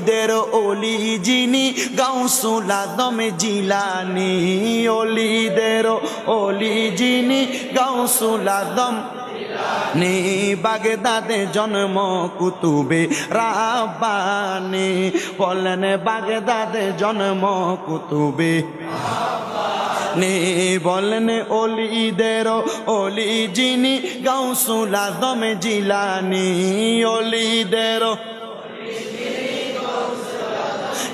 অলিদের অলি যিনি, গাউসুল আদম জিলানি অলিদের অলি যিনি, গাউসুল আদম নি বাগদাদে জন্ম কুতুবে রাব্বানি। বলেন বাগদাদে জন্ম কুতুবে নে বলেন অলিদের অলি যিনি, গাউসুল আদম জিলানি অলিদের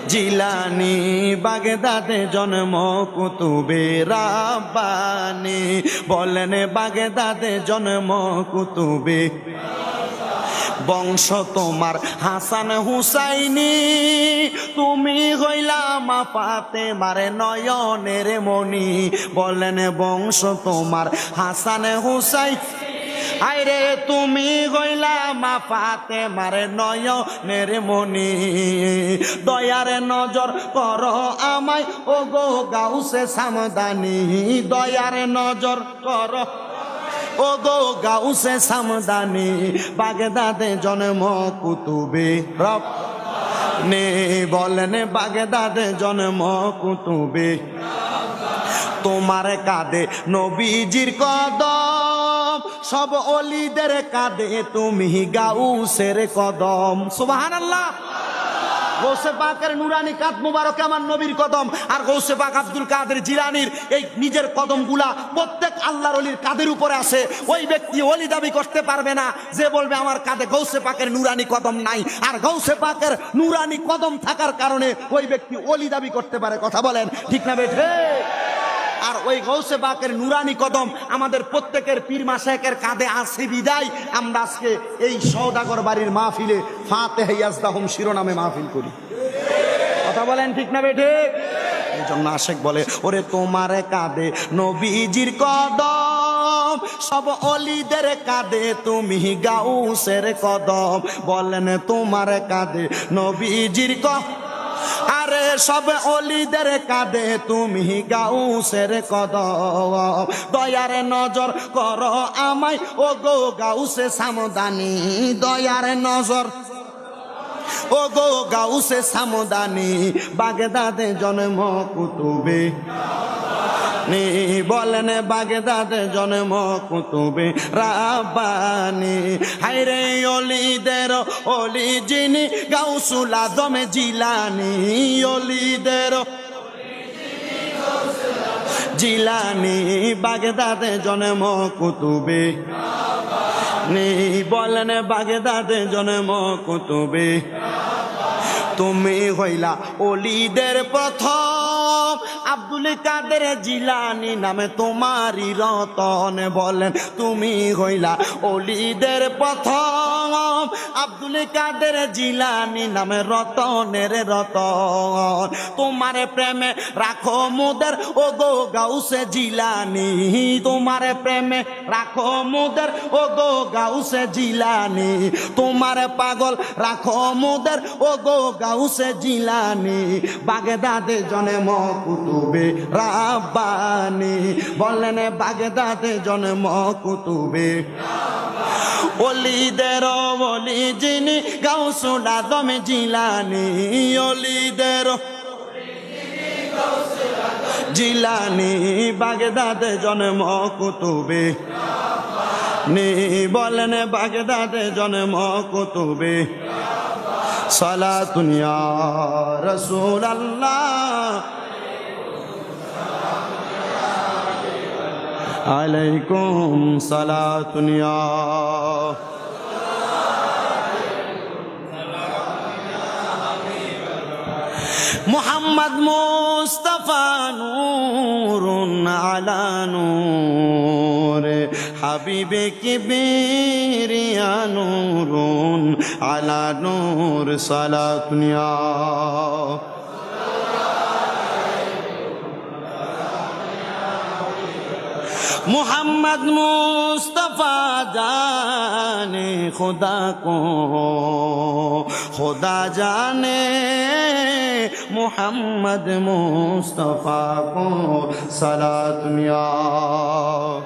জিলানি বাগদাদে জন্ম কুতুবে রাব্বানি। বলেন বাগদাদে জন্ম কুতুবে। বংশ তোমার হাসান হুসাইনি। তুমি হইলা মা পাতে মারে নয়নের মনি বলেন বংশ তোমার হাসান হুসাই আইরে তুমি গইলা মা পাতে মারে নয়নের মনি দয়ার নজর কর আমায় ও গো গাউসে সামদানি। দয়ার নজর কর ও গো গাউসে সামদানি। বাগদাদে জন্ম কুতুবে রব। নে বলেন, বাগদাদে জন্ম কুতুবে তোমার কাঁধে নবীজির কদম সব অলিদের কাঁধে তুমি গাউসের কদম। সুবাহান আল্লাহ গৌসে পাকের নুরানি কাদ মুবারক আমার নবীর কদম, আর গৌসে পাক আব্দুল কাদের জিলানির এই নিজের কদমগুলা প্রত্যেক আল্লাহর অলির কাদের উপরে আছে। ওই ব্যক্তি অলি দাবি করতে পারবে না, যে বলবে আমার কাঁধে গৌসে পাকের নুরানি কদম নাই। আর গৌসে পাকের নুরানি কদম থাকার কারণে ওই ব্যক্তি অলি দাবি করতে পারে। কথা বলেন, ঠিক না বেঠে আর ওই গৌসে বাকের নুরানি কদম আমাদের প্রত্যেকের পীর মাসেকের কাঁধে আছে বিদায়। আমরা আজকে এই সৌদাগর বাড়ির মাহফিলে ফাতে হাইয়াজদাহম শিরোনামে মাহফিল করি। কথা বলেন ঠিক না বেঠে? এই জন্য আশেক বলে, ওরে তোমার কাঁধে নবীজির কদম, সব অলিদের কাঁধে তুমি গাউসের কদম। বলেন, তোমার কাঁধে নবীজির কদম আরে সব অলিদের কাঁদে তুমি গাউসের কদ দয়ার নজর কর আমায় ও গো গাউসে সামদানি, দয়ার নজর। ও গো গাউসে সামদানি, বাগদাদে জন্ম কুতুবে। নি বলেন বাগদাদে জন্ম কুতুবে রাব্বানি। হাইরে অলিদের অলি যিনি গাউসুল আদমে জিলানি। অলিদের, জিলানি, বাগদাদে জন্ম কুতুবে। বলেন বাগদাদে জন্ম কুতুবে। তুমি হইলা অলিদের প্রথম আব্দুল কাদের জিলানি নামে তোমারই রতন বলেন, তুমি হইলা অলিদের প্রথম। আব্দুল কাদের জিলানি নামে রতনের রতন। তোমার প্রেমে রাখো মুদের ও গো গাউসে জিলানি। তোমার প্রেমে রাখো মুদের ও গো গাউসে জিলানি। তোমার পাগল রাখো মুদের ও গো গাউসে জিলানি। বাগদাদে জন্ম কুতুবে রাব্বানি বলেন বাগদাদে জন্ম কুতুবে। অলিদের বলি যিনি গাউসুল আদম জিলানি অলিদের জিলানি বাগদাদে জন্ম কুতুবে। নি বলেন বাগদাদে জন্ম কুতুবে। সালা দুনিয়া রসুল আল্লাহ আলাইকুম সালাতুনিয়া মোহাম্মদ মুস্তফা নূরুন আলা নূর হাবিবে কিবিরিয়া নূরুন আলা সালাতুনিয়া محمد مصطفیٰ جانے خدا کو خدا جانے محمد مصطفیٰ کو سلا میاں